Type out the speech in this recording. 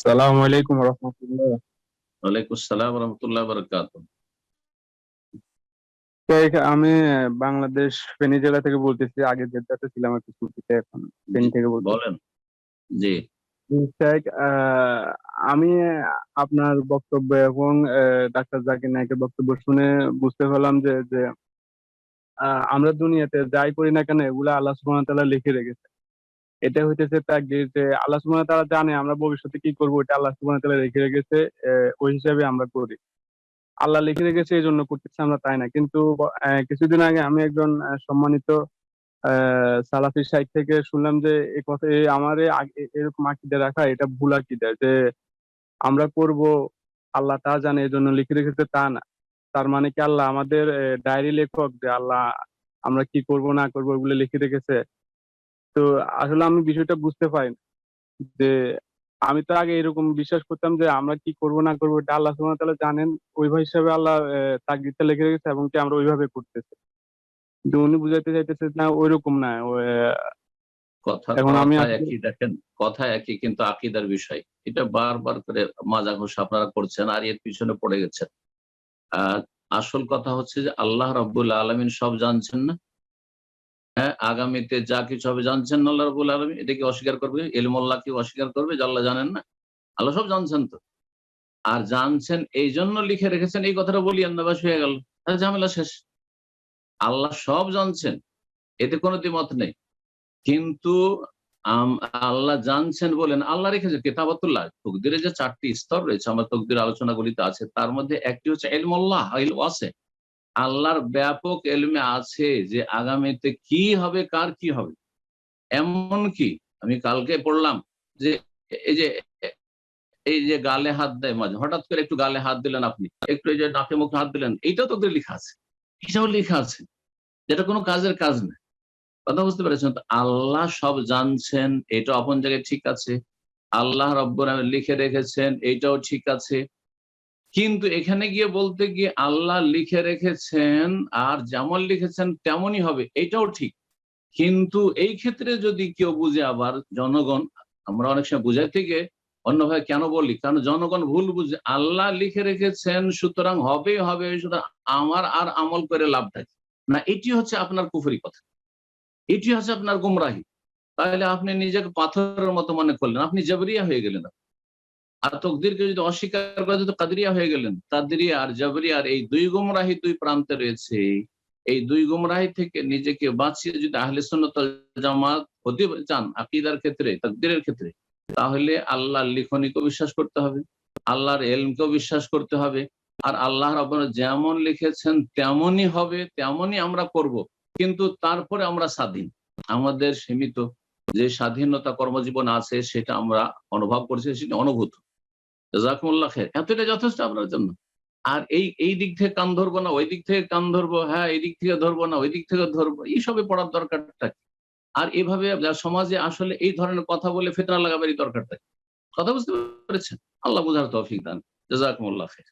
সালাম আলাইকুম রহমতুল্লাহ। ওয়ালাইকুম আসসালাম রহমতুল্লাহ বরকাত। আমি বাংলাদেশ ফেনী জেলা থেকে বলতেছি আগে জেদ্দাতে ছিলাম একটু ছুটিতে এখন ফেনী থেকে বলেন। জি। আমি আপনার বক্তব্য এবং ডাক্তার জাকির নায়কের বক্তব্য শুনে বুঝতে পারলাম যে যে আমরা দুনিয়াতে যাই করি না কেন এগুলো আল্লাহ সুবহানাহু ওয়া তাআলা লিখে রেখেছে। এটা হইতেছে তাকদীর যে আল্লাহ সুবহানাহু তাআলা জানে আমরা ভবিষ্যতে কি করব, এটা আল্লাহ সুবহানাহু তাআলা রেখে রেখেছে ওই হিসাবে আমরা করি। আল্লাহ লিখে রেখেছে এই জন্য করতেছি আমরা তাই না? কিন্তু কিছুদিন আগে আমি একজন সম্মানিত সালাফি সাইড থেকে শুনলাম যে এই কথা আমার এরকম আকিদা রাখা, এটা ভুল আকিদা যে আমরা করব, আল্লাহ তা জানে এই জন্য লিখে রেখেছে তা না। তার মানে কি আল্লাহ আমাদের ডায়েরি লেখক যে আল্লাহ আমরা কি করব, না করব ওগুলো লিখে রেখেছে। তো আসলে আমি বিষয়টা বুঝতে পারি যে আমি তো আগে এরকম বিশ্বাস করতাম যে আমরা কি করব না করব এটা আল্লাহ ওয়া জানেন। ওইভাবে হিসাবে আল্লাহ তাকদিরটা লিখে রেখেছে এবং কি আমরা ওইভাবে করতেছি। কিন্তু উনি বুঝাইতে চাইতেছে না ওইরকম না কথা এখন আমি একই দেখেন কথা একই কিন্তু আকিদার বিষয়। এটা বারবার করে মাজা ঘোষ আপনারা করছেন আর এর পিছনে পড়ে গেছেন। আসল কথা হচ্ছে যে আল্লাহ রব্বুল আলমিন সব জানছেন না। হ্যাঁ আগামীতে যা কিছু হবে জানছেন আল্লাহ রব্বুল আলমিন, এটা কি অস্বীকার করবে? এলমল্লাহ কি অস্বীকার করবে যে জানেন না? আল্লাহ সব জানছেন তো। আর জানছেন এই জন্য লিখে রেখেছেন, এই কথাটা বলি, আন্দাবাস হয়ে গেল। ঝামেলা শেষ। আল্লাহ সব জানছেন, এতে কোনো দ্বিমত নেই। কিন্তু আল্লাহ জানছেন বলেন, আল্লাহ রেখেছে কেতাবাতুল্লাহ, তকদিরে যে চারটি স্তর রয়েছে, আমার তকদির আলোচনাগুলিতে আছে, তার মধ্যে একটি হচ্ছে এলমুল্লাহ আছে। আল্লাহর ব্যাপক এলমে আছে যে আগামীতে কি হবে, কার কি হবে। এমন কি? আমি কালকে পড়লাম যে এই যে এই যে গালে হাত দেয় মাঝে, হঠাৎ করে একটু গালে হাত দিলেন আপনি, একটু এই যে নাকে মুখে হাত দিলেন, এইটাও তো লেখা আছে। এটাও লেখা আছে। যেটা কোনো কাজের কাজ না। কথা বুঝতে পেরেছেন? আল্লাহ সব জানছেন এটা আপন জায়গায় ঠিক আছে। আল্লাহ রব্বর লিখে রেখেছেন, এইটাও ঠিক আছে। কিন্তু এখানে গিয়ে বলতে গিয়ে আল্লাহ লিখে রেখেছেন আর যেমন লিখেছেন তেমনই হবে, এটাও ঠিক। কিন্তু এই ক্ষেত্রে যদি কেউ বুঝে আবার, জনগণ, আমরা অনেক সময় বুঝাই থেকে অন্যভাবে কেন বলি? কারণ জনগণ ভুল বুঝে, আল্লাহ লিখে রেখেছেন, সুতরাং হবেই হবে, সুতরাং আমার আর আমল করে লাভ থাকে না, এটি হচ্ছে আপনার কুফরি কথা। এটি হচ্ছে আপনার গুমরাহি। তাহলে আপনি নিজেকে পাথরের মতো মনে করলেন, আপনি জবরিয়া হয়ে গেলেন। আর তকদিরকে যদি অস্বীকার করে তো কাদরিয়া হয়ে গেলেন কাদরিয়া আর জাবরিয়া আর এই দুই গুমরাহি দুই প্রান্তে রয়েছে। এই দুই গুমরাহি থেকে নিজেকে বাঁচিয়ে যদি আহলে জামাত হতে চান আকিদার ক্ষেত্রে, তকদিরের ক্ষেত্রে, তাহলে আল্লাহর লিখনিকেও বিশ্বাস করতে হবে, আল্লাহর এলমকেও বিশ্বাস করতে হবে। আর আল্লাহ রাব্বুল যেমন লিখেছেন, তেমনই হবে, তেমনই আমরা করব। কিন্তু তারপরে আমরা স্বাধীন। আমাদের সীমিত যে স্বাধীনতা কর্মজীবন আছে, সেটা আমরা অনুভব করছি, সেটা অনুভূত। জাকুমুল্লাহ খের এতটা যথেষ্ট আপনার জন্য? আর এই এই দিক থেকে কান ধরবো না, ওই দিক থেকে কান ধরবো হ্যাঁ এই দিক থেকে ধরবো না, ওই দিক থেকে ধরবো এইসবে পড়ার দরকারটা? আর এভাবে সমাজে আসলে এই ধরনের কথা বলে ফেতনা লাগাবারই দরকারটা? কথা বুঝতে পেরেছেন? আল্লাহ বুঝার তৌফিক দান। জাকুমুল্লাহ খের